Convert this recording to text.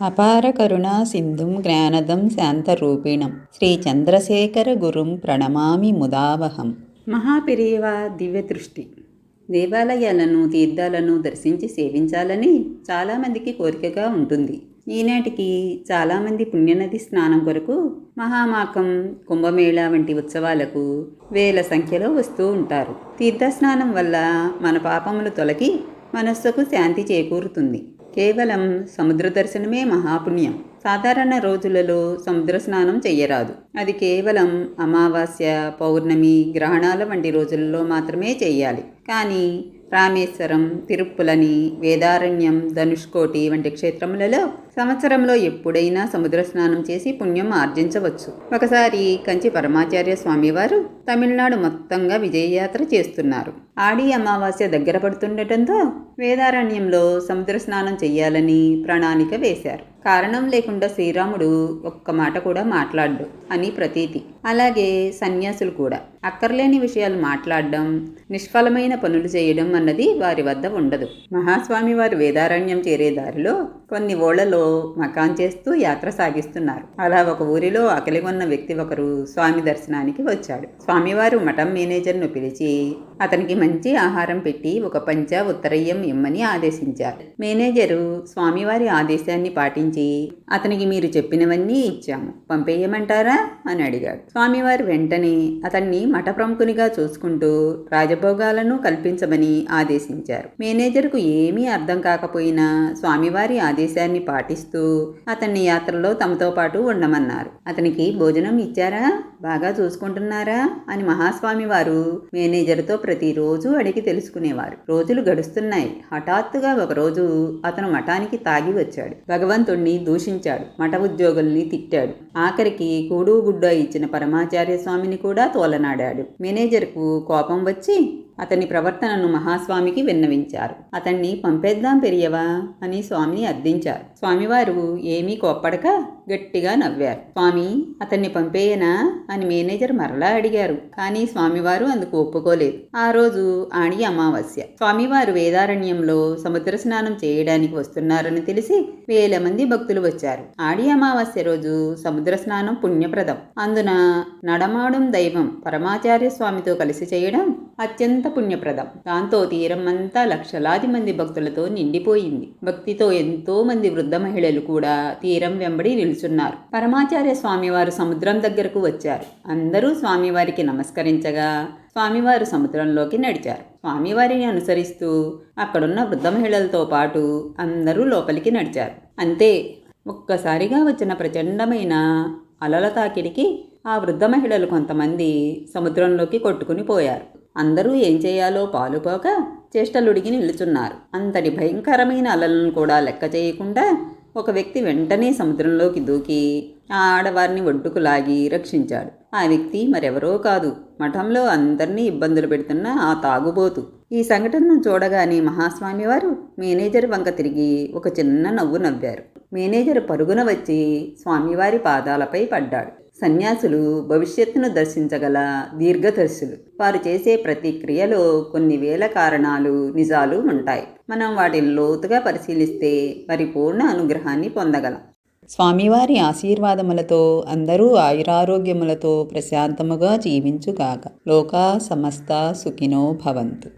అపార కరుణా సింధుం జ్ఞానదం శాంతరూపిణం. శ్రీ చంద్రశేఖర గురుం ప్రణమామి ముదావహం. మహాపెరియవ దివ్య దృష్టి దేవాలయాలను తీర్థాలను దర్శించి సేవించాలని చాలామందికి కోరికగా ఉంటుంది. ఈనాటికి చాలామంది పుణ్యనది స్నానం కొరకు మహామాకం కుంభమేళా వంటి ఉత్సవాలకు వేల సంఖ్యలో వస్తూ ఉంటారు. తీర్థస్నానం వల్ల మన పాపములు తొలగి మనస్సుకు శాంతి చేకూరుతుంది. కేవలం సముద్ర దర్శనమే మహాపుణ్యం. సాధారణ రోజులలో సముద్ర స్నానం చెయ్యరాదు. అది కేవలం అమావాస్య పౌర్ణమి గ్రహణాల వంటి రోజులలో మాత్రమే చేయాలి కానీ రామేశ్వరం తిరుప్పులని వేదారణ్యం ధనుష్కోటి వంటి క్షేత్రములలో సంవత్సరంలో ఎప్పుడైనా సముద్ర స్నానం చేసి పుణ్యం ఆర్జించవచ్చు. ఒకసారి కంచి పరమాచార్య స్వామివారు తమిళనాడు మొత్తంగా విజయయాత్ర చేస్తున్నారు. ఆడి అమావాస్య దగ్గర పడుతుండటంతో వేదారణ్యంలో సముద్ర స్నానం చేయాలని ప్రణాళిక వేశారు. కారణం లేకుండా శ్రీరాముడు ఒక్క మాట కూడా మాట్లాడ్డు అని ప్రతీతి. అలాగే సన్యాసులు కూడా. అక్కర్లేని విషయాలు మాట్లాడడం నిష్ఫలమైన పనులు చేయడం అన్నది వారి వద్ద ఉండదు. మహాస్వామి వారు వేదారణ్యం చేరే దారిలో కొన్ని ఓళ్ళలో మకాన్ చేస్తూ యాత్ర సాగిస్తున్నారు. అలా ఒక ఊరిలో ఆకలి ఉన్న వ్యక్తి ఒకరు స్వామి దర్శనానికి వచ్చాడు. స్వామివారు మఠం మేనేజర్ను పిలిచి అతనికి మంచి ఆహారం పెట్టి ఒక పంచ ఉత్తరయ్యం ఇమ్మని ఆదేశించారు. మేనేజరు స్వామివారి ఆదేశాన్ని పాటించి అతనికి మీరు చెప్పినవన్నీ ఇచ్చాము. పంపేయమంటారా? అని అడిగాడు. స్వామివారు వెంటనే అతన్ని మఠ ప్రముఖునిగా చూసుకుంటూ రాజభోగాలను కల్పించమని ఆదేశించారు. మేనేజర్కు ఏమీ అర్థం కాకపోయినా స్వామివారి ఆదేశాన్ని పాటిస్తూ అతన్ని యాత్రలో తమతో పాటు ఉండమన్నారు. అతనికి భోజనం ఇచ్చారా? బాగా చూసుకుంటున్నారా? అని మహాస్వామి వారు మేనేజర్తో ప్రతిరోజు అడిగి తెలుసుకునేవారు. రోజులు గడుస్తున్నాయి. హఠాత్తుగా ఒకరోజు అతను మఠానికి తాగి వచ్చాడు. భగవంతుడు భగవంతుణ్ణి దూషించాడు. మఠ ఉద్యోగుల్ని తిట్టాడు. ఆఖరికి కూడు గుడ్డ ఇచ్చిన పరమాచార్య స్వామిని కూడా తోలనాడాడు. మేనేజర్కు కోపం వచ్చి అతని ప్రవర్తనను మహాస్వామికి విన్నవించారు. అతన్ని పంపేద్దాం పెరియవా? అని స్వామిని అర్థించారు. స్వామివారు ఏమీ కోప్పడక గట్టిగా నవ్వారు. స్వామి అతన్ని పంపేయనా? అని మేనేజర్ మరలా అడిగారు. కానీ స్వామివారు అందుకు ఒప్పుకోలేదు. ఆ రోజు ఆడి అమావాస్య. స్వామివారు వేదారణ్యంలో సముద్ర స్నానం చేయడానికి వస్తున్నారని తెలిసి వేల మంది భక్తులు వచ్చారు. ఆడి అమావాస్య రోజు సముద్ర స్నానం పుణ్యప్రదం. అందున నడమాడం దైవం పరమాచార్య స్వామితో కలిసి చేయడం అత్యంత పుణ్యప్రదం. దాంతో తీరం అంతా లక్షలాది మంది భక్తులతో నిండిపోయింది. భక్తితో ఎంతో మంది వృద్ధ మహిళలు కూడా తీరం వెంబడి నిలుచున్నారు. పరమాచార్య స్వామివారు సముద్రం దగ్గరకు వచ్చారు. అందరూ స్వామివారికి నమస్కరించగా స్వామివారు సముద్రంలోకి నడిచారు. స్వామివారిని అనుసరిస్తూ అక్కడున్న వృద్ధ మహిళలతో పాటు అందరూ లోపలికి నడిచారు. అంతే ఒక్కసారిగా వచ్చిన ప్రచండమైన అలల తాకిడికి ఆ వృద్ధ మహిళలు కొంతమంది సముద్రంలోకి కొట్టుకుని పోయారు. అందరూ ఏం చేయాలో పాలుపోక చేష్టలుడిగి నిలుచున్నారు. అంతటి భయంకరమైన అలలను కూడా లెక్క చేయకుండా ఒక వ్యక్తి వెంటనే సముద్రంలోకి దూకి ఆ ఆడవారిని ఒడ్డుకు లాగి రక్షించాడు. ఆ వ్యక్తి మరెవరో కాదు. మఠంలో అందరినీ ఇబ్బందులు పెడుతున్న ఆ తాగుబోతు. ఈ సంఘటనను చూడగానే మహాస్వామి వారు మేనేజర్ వంక తిరిగి ఒక చిన్న నవ్వు నవ్వారు. మేనేజర్ పరుగున వచ్చి స్వామివారి పాదాలపై పడ్డాడు. సన్యాసులు భవిష్యత్తును దర్శించగల దీర్ఘదర్శులు. వారు చేసే ప్రతి క్రియలో కొన్ని వేల కారణాలు నిజాలు ఉంటాయి. మనం వాటిని లోతుగా పరిశీలిస్తే పరిపూర్ణ అనుగ్రహాన్ని పొందగలం. స్వామివారి ఆశీర్వాదములతో అందరూ ఆయురారోగ్యములతో ప్రశాంతముగా జీవించుగాక. లోకా సమస్త సుఖినో భవంతు.